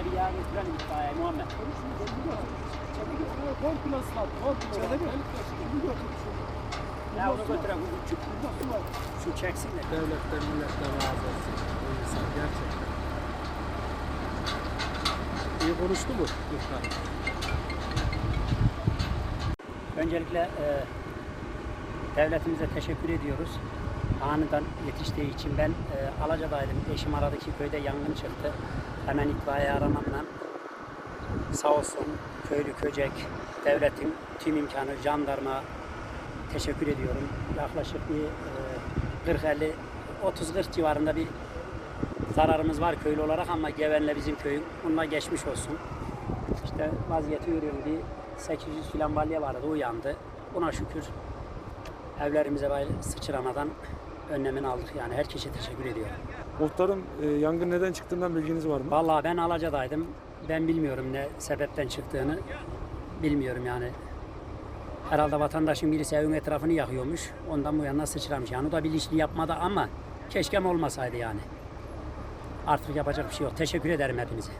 Oraya bir razı olsun. Bu insan gerçekten. İyi konuştu mu? Öncelikle e, devletimize teşekkür ediyoruz. Aniden yetiştiği için ben e, Alaca'daydım. Eşim aradaki köyde yangın çıktı. Hemen itfaiye aramamla sağ olsun köylü köcek, devletin tüm imkanı, jandarma teşekkür ediyorum. Yaklaşık bir e, 40-50, 30-40 civarında bir zararımız var köylü olarak ama Geven'le bizim köyün. Bununla geçmiş olsun. İşte vaziyeti görüyorum bir 800 filan balya vardı uyandı. Buna şükür evlerimize sıçramadan önlemini aldık yani herkese teşekkür ediyorum. Muhtarım e, yangın neden çıktığından bilginiz var mı? Vallahi ben Alaca'daydım. Ben bilmiyorum ne sebepten çıktığını. Bilmiyorum yani. Herhalde vatandaşın birisi evin etrafını yakıyormuş. Ondan bu yana sıçramış. Yani o da bilinçli yapmadı ama keşke olmasaydı yani. Artık yapacak bir şey yok. Teşekkür ederim hepinize.